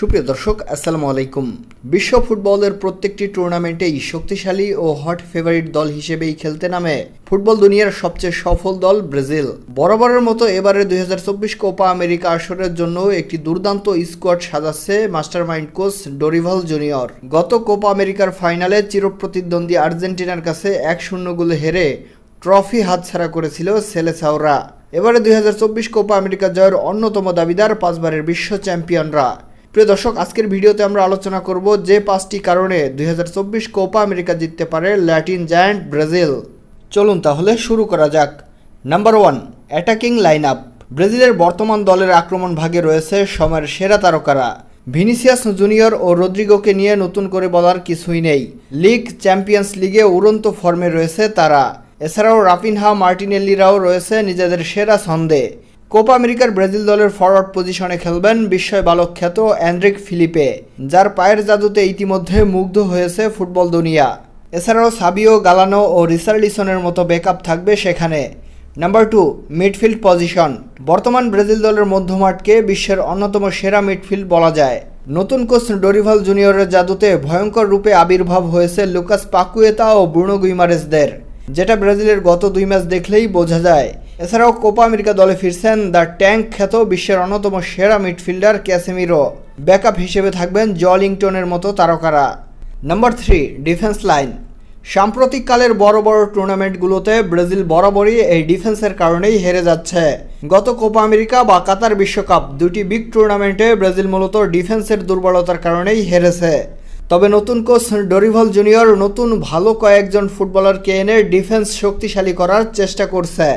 সুপ্রিয় দর্শক, আসসালামু আলাইকুম। বিশ্ব ফুটবলের প্রত্যেকটি টুর্নামেন্টেই শক্তিশালী ও হট ফেভারিট দল হিসেবেই খেলতে নামে ফুটবল দুনিয়ার সবচেয়ে সফল দল ব্রাজিল। বরাবরের মতো এবারে দুই হাজার চব্বিশ কোপা আমেরিকা আসরের জন্য একটি দুর্দান্ত স্কোয়াড সাজাচ্ছে মাস্টারমাইন্ড কোচ ডোরিভাল জুনিয়র। গত কোপা আমেরিকার ফাইনালে চিরপ্রতিদ্বন্দ্বী আর্জেন্টিনার কাছে এক শূন্য গোলে হেরে ট্রফি হাতছাড়া করেছিল সেলেসাওরা। এবারে দুই হাজার চব্বিশ কোপা আমেরিকা জয়ের অন্যতম দাবিদার পাঁচবারের বিশ্ব চ্যাম্পিয়নরা। প্রিয় দর্শক, আজকের ভিডিওতে আমরা আলোচনা করব যে পাঁচটি কারণে দুই হাজার চব্বিশ কোপা আমেরিকা জিততে পারে ল্যাটিন জায়ান্ট ব্রাজিল। চলুন তাহলে শুরু করা যাক। Number one attacking line up ব্রাজিলের বর্তমান দলের আক্রমণ ভাগে রয়েছে সময়ের সেরা তারকারা। ভিনিসিয়াস জুনিয়র ও রদ্রিগোকে নিয়ে নতুন করে বলার কিছুই নেই। লিগ, চ্যাম্পিয়ন্স লিগে উড়ন্ত ফর্মে রয়েছে তারা। এছাড়াও রাফিনহা, মার্টিনেল্লিরাও রয়েছে নিজেদের সেরা ছন্দে। কোপা আমেরিকার ব্রাজিল দলের ফরওয়ার্ড পজিশনে খেলবেন বিস্ময় বালক খ্যাত অ্যান্ড্রিক ফিলিপে, যার পায়ের জাদুতে ইতিমধ্যে মুগ্ধ হয়েছে ফুটবল দুনিয়া। এছাড়াও সাবিও গালানো ও রিসার্লিসনের মতো ব্যাকআপ থাকবে সেখানে। নাম্বার টু মিডফিল্ড পজিশন বর্তমান ব্রাজিল দলের মধ্যমাঠকে বিশ্বের অন্যতম সেরা মিডফিল্ড বলা যায়। নতুন কোচ ডরিভাল জুনিয়রের জাদুতে ভয়ঙ্কর রূপে আবির্ভাব হয়েছে লুকাস পাকুয়েতা ও ব্রুনো গুইমারেসদের যেটা ব্রাজিলের গত দুই ম্যাচ দেখলেই বোঝা যায়। এছাড়াও কোপা আমেরিকা দলে ফিরছেন দ্য ট্যাঙ্ক খ্যাত বিশ্বের অন্যতম সেরা মিডফিল্ডার ক্যাসেমিরো। ব্যাকআপ হিসেবে থাকবেন জলিংটনের মতো তারকারা। Number three, defence line. সাম্প্রতিককালের বড় বড় টুর্নামেন্টগুলোতে ব্রাজিল বরাবরই এই ডিফেন্সের কারণেই হেরে যাচ্ছে। গত কোপা আমেরিকা বা কাতার বিশ্বকাপ দুটি বিগ টুর্নামেন্টে ব্রাজিল মূলত ডিফেন্সের দুর্বলতার কারণেই হেরেছে। তবে নতুন কোচ ডরিভাল জুনিয়র নতুন ভালো কয়েকজন ফুটবলারকে এনে ডিফেন্স শক্তিশালী করার চেষ্টা করছে।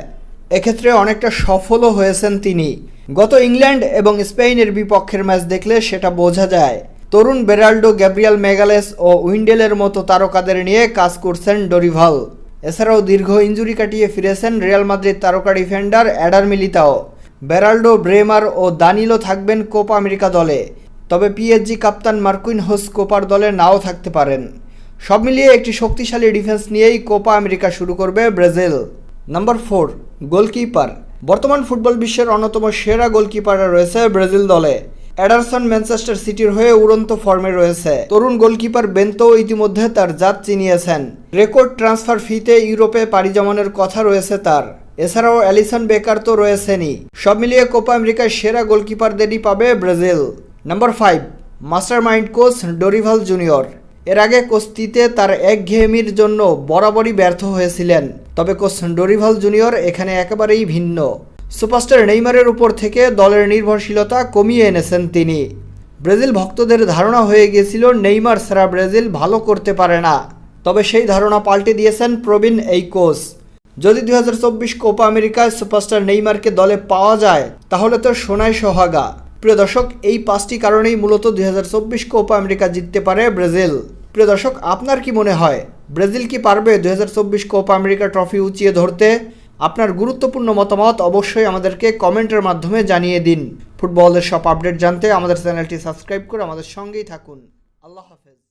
এক্ষেত্রে অনেকটা সফলও হয়েছেন তিনি। গত ইংল্যান্ড এবং স্পেনের বিপক্ষের ম্যাচ দেখলে সেটা বোঝা যায়। তরুণ বেরাল্ডো, গ্যাব্রিয়াল মেগালেস ও উইন্ডেলের মতো তারকাদের নিয়ে কাজ করছেন ডরিভাল। এছাড়াও দীর্ঘ ইঞ্জুরি কাটিয়ে ফিরেছেন রিয়াল মাদ্রিদ তারকা defender Eder Militao. Beraldo, Bremer ও দানিলো থাকবেন কোপা আমেরিকা দলে। তবে পিএসজি কাপ্তান মার্কুইন হোস কোপার দলে নাও থাকতে পারেন। সব মিলিয়ে একটি শক্তিশালী ডিফেন্স নিয়েই কোপা আমেরিকা শুরু করবে ব্রাজিল। Number four. গোলকিপার। বর্তমান ফুটবল বিশ্বের অন্যতম সেরা গোলকিপাররা রয়েছে ব্রাজিল দলে। অ্যাডারসন ম্যানচেস্টার সিটির হয়ে উড়ন্ত ফর্মে রয়েছে। তরুণ গোলকিপার বেন্তো ইতিমধ্যে তার জাত চিনিয়েছেন। রেকর্ড ট্রান্সফার ফিতে ইউরোপে পাড়ি জমানোর কথা রয়েছে তার। এছাড়াও অ্যালিসন বেকার তো রয়েছেনই। সব মিলিয়ে কোপা আমেরিকার সেরা গোলকিপারদেরই পাবে Brazil. Number five master mind coach Dorival Junior. এর আগে কোস্তিতে তার একঘেয়েমির জন্য বরাবরই ব্যর্থ হয়েছিলেন, তবে কোচ ডরিভাল জুনিয়র এখানে একেবারেই ভিন্ন। সুপারস্টার নেইমারের উপর থেকে দলের নির্ভরশীলতা কমিয়ে এনেছেন তিনি। ব্রাজিল ভক্তদের ধারণা হয়ে গিয়েছিল, নেইমার ছাড়া ব্রাজিল ভালো করতে পারে না, তবে সেই ধারণা পাল্টে দিয়েছেন প্রবীণ এই কোচ। যদি দুই হাজার চব্বিশ কোপা আমেরিকায় সুপারস্টার নেইমারকে দলে পাওয়া যায়, তাহলে তো সোনায় সোহাগা। প্রিয় দর্শক, এই পাঁচটি কারণেই মূলত দুই হাজার কোপা আমেরিকা জিততে পারে ব্রাজিল। প্রিয় দর্শক, আপনার কি মনে হয়, ব্রাজিল কি পারবে দু হাজার চব্বিশ কোপা আমেরিকা ট্রফি উঁচিয়ে ধরতে? আপনার গুরুত্বপূর্ণ মতামত অবশ্যই আমাদেরকে কমেন্টের মাধ্যমে জানিয়ে দিন। ফুটবলের সব আপডেট জানতে আমাদের চ্যানেলটি সাবস্ক্রাইব করে আমাদের সঙ্গেই থাকুন। আল্লাহ হাফিজ।